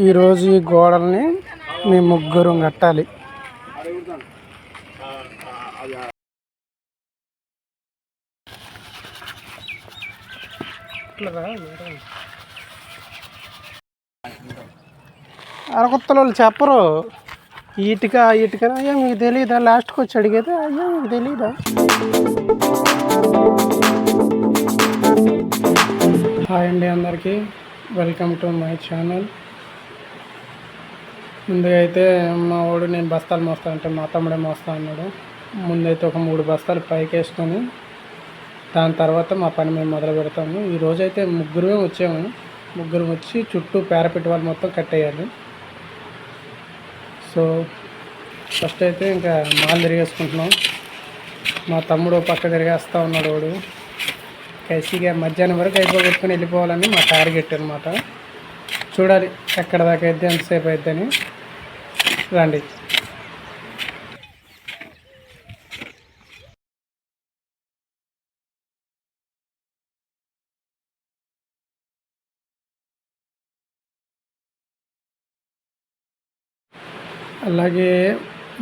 ఈరోజు ఈ గోడల్ని మీ ముగ్గురు కట్టాలి. అరకొత్తల చెప్పరు. ఇటుక ఇటుక అయ్యా మీకు తెలియదా లాస్ట్కి వచ్చి అడిగేది అయ్యా మీకు తెలియదా హాయ్ అండి అందరికీ. Welcome to my channel. ముందుగా అయితే మా వాడు నేను బస్తాలు మోస్తా అంటే మా తమ్ముడే మోస్తా అన్నాడు. ముందైతే ఒక మూడు బస్తాలు పైకి వేసుకొని దాని తర్వాత మా పని మేము మొదలు పెడతాము. ఈరోజు అయితే ముగ్గురమే వచ్చాము. ముగ్గురు వచ్చి చుట్టూ పారాపెట్ వాళ్ళు మొత్తం కట్టేయాలి సో ఫస్ట్ అయితే ఇంకా మాల్ తిరిగేసుకుంటున్నాం. మా తమ్ముడు పక్క తిరిగేస్తూ ఉన్నాడు వాడు. కసిగా మధ్యాహ్నం వరకు అయిపోగొట్టుకుని వెళ్ళిపోవాలని మా టార్గెట్ అనమాట చూడాలి ఎక్కడ దాకా అయితే ఎంతసేపు అయిద్దని. రండి. అలాగే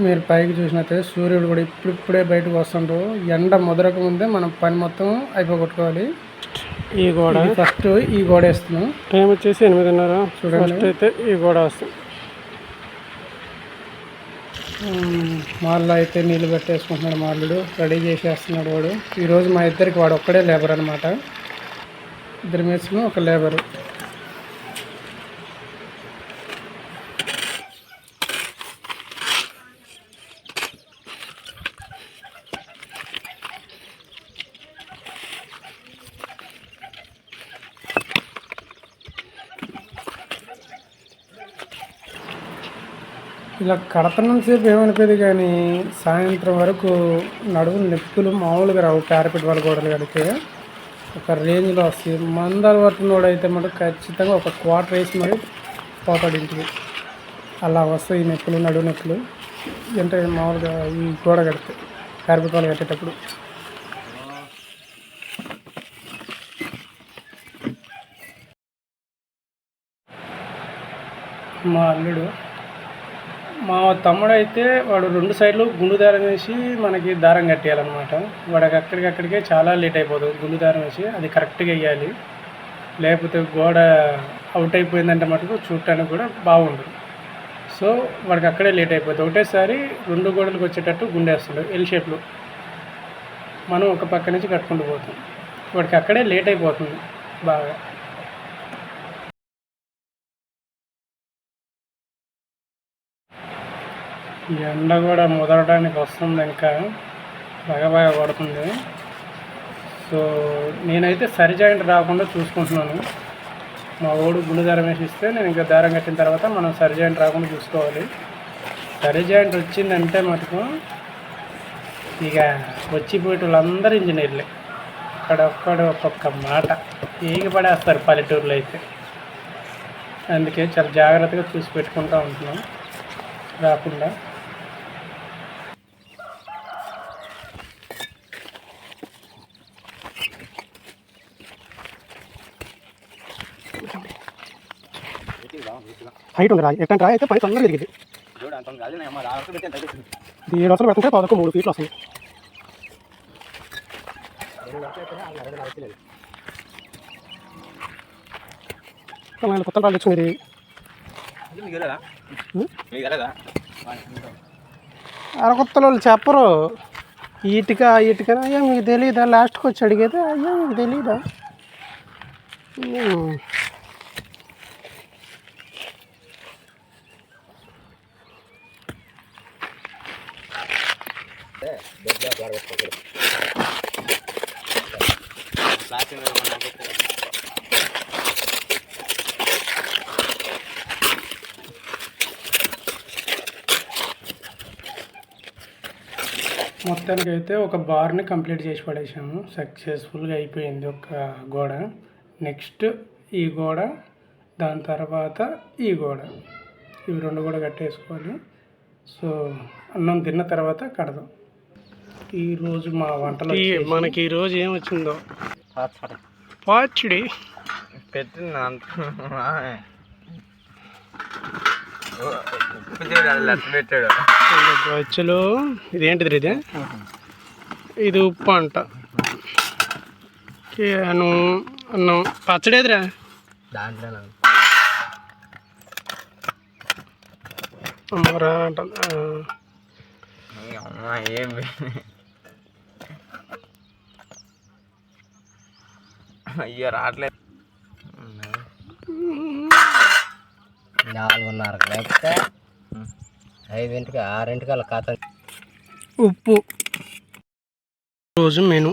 మీరు పైకి చూసినట్టయితే సూర్యుడు కూడా ఇప్పుడిప్పుడే బయటకు వస్తుండ్రు ఎండ ముదరక ముందే మనం పని మొత్తం అయిపోగొట్టుకోవాలి. ఈ గోడ ఫస్ట్ ఈ గోడ వేస్తున్నాం. టైం వచ్చేసి ఎనిమిదిన్నర. చూడండి. ఫస్ట్ అయితే ఈ గోడ వస్తుంది మాల్లో అయితే నీళ్ళు పెట్టేసుకుంటున్నాడు మాల్లుడు. రెడీ చేసేస్తున్నాడు వాడు. ఈరోజు మా ఇద్దరికి వాడు ఒక్కడే లేబర్ అనమాట ఇద్దరు మేస్ను ఒక లేబరు. ఇలా కడతన్నంతసేపు ఏమనిపోయేది కానీ సాయంత్రం వరకు నడుము నొప్పులు మామూలుగా రావు క్యారపెట్ వాళ్ళ గోడలు కడితే. ఒక రేంజ్లో వస్తుంది మందాలు పట్టినోడు అయితే మటుకు ఖచ్చితంగా ఒక క్వార్టర్ వేసి మరి పోతాడు ఇంటికి. అలా వస్తాయి ఈ నొప్పులు నడువు నొప్పులు అంటే మామూలుగా ఈ గోడ కడితే క్యారపెట్ వాళ్ళు కట్టేటప్పుడు. మా అల్లుడు మా తమ్ముడు అయితే వాడు రెండు సైడ్లు గుండు దారం వేసి మనకి దారం కట్టేయాలన్నమాట. వాడికి అక్కడికక్కడికే చాలా లేట్ అయిపోతుంది గుండు దారం వేసి అది కరెక్ట్గా వేయాలి. లేకపోతే గోడ అవుట్ అయిపోయిందంటే మటుకు చూడటానికి కూడా బాగుండదు సో వాడికి అక్కడే లేట్ అయిపోతుంది ఒకటేసారి రెండు గోడలకు వచ్చేటట్టు గుండేస్తాడు. ఎల్ షేప్లో మనం ఒక పక్క నుంచి కట్టుకుంటూ పోతాం. వాడికి అక్కడే లేట్ అయిపోతుంది బాగా. ఈ ఎండ కూడా ముదరడానికి వస్తుంది ఇంకా. బాగా బాగా పడుతుంది. సో నేనైతే సరి జాయింట్ రాకుండా చూసుకుంటున్నాను. మా ఓడు గుండె దారం వేసి ఇస్తే నేను ఇంకా దారం కట్టిన తర్వాత మనం సరి జాయింట్ రాకుండా చూసుకోవాలి. సరి జాయింట్ వచ్చిందంటే మటుకు ఇక వచ్చిపోయేట వాళ్ళందరూ ఇంజనీర్లే. అక్కడొక్కడు ఒక్కొక్క మాట. ఈగ పడేస్తారు పల్లెటూరులో అయితే. అందుకే చాలా జాగ్రత్తగా చూసి పెట్టుకుంటూ ఉంటున్నాం. రాకుండా. హైట్ ఉంది రాయి ఎట్టంటే రాయి అయితే పై తొందరగా ఎదిగింది ఇది ఏడు అసలు పెట్టుకుంటే పదకొండు మూడు ఫీట్లు వస్తుంది కొత్త కొత్త రాళ్ళు వచ్చింది అరకొత్తల వాళ్ళు చెప్పరు ఇటుక ఇటుక అయ్యా మీకు తెలియదా లాస్ట్కి వచ్చి అడిగేది అయ్యా మీకు తెలియదా మొత్తానికి అయితే ఒక బార్ని కంప్లీట్ చేసి పడేసాము. సక్సెస్ఫుల్గా అయిపోయింది ఒక గోడ. నెక్స్ట్ ఈ గోడ దాని తర్వాత ఈ గోడ. ఇవి రెండు కూడా కట్టేసుకోవాలి. సో అన్నం తిన్న తర్వాత కడదాం. ఈరోజు మా వంటలో మనకి ఈరోజు ఏం వచ్చిందో? పాచిడి పెట్టింది పెట్టాడు. బొచ్చులు ఇదేంటిది ఇది? ఇది ఉప్పు అంట. కేను అన్నం పచ్చడి ఎదురా దాంట్లో అమ్మరా అంట. ఏం అయ్యో రావట్లేదు నాలుగున్నరకు లేకపోతే ఐదింటికి ఆరింటికి అలా ఖాతా ఉప్పు. రోజు మెను.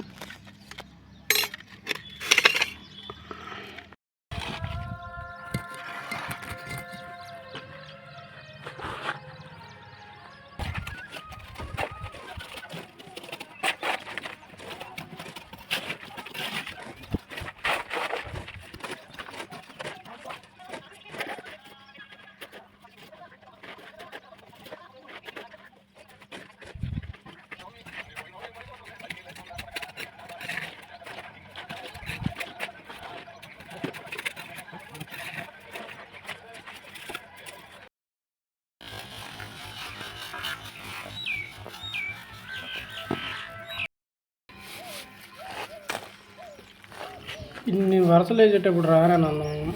ఇన్ని వరుసలు వేసేటప్పుడు రానన్నాను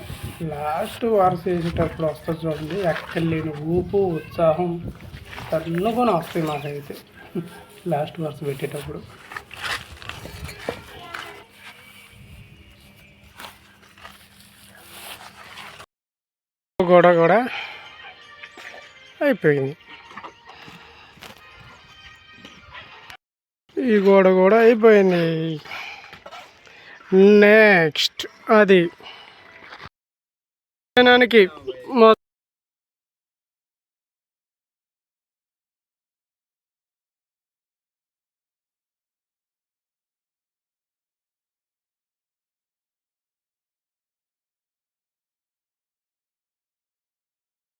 లాస్ట్ వరుస వేసేటప్పుడు వస్తుంది చూడండి ఎక్కడ లేని ఊపు ఉత్సాహం తన్నుకొని వస్తాయి మాకైతే లాస్ట్ వరుస పెట్టేటప్పుడు. గోడ కూడా అయిపోయింది. ఈ గోడ కూడా అయిపోయింది. నెక్స్ట్ అది. జనానికి మొ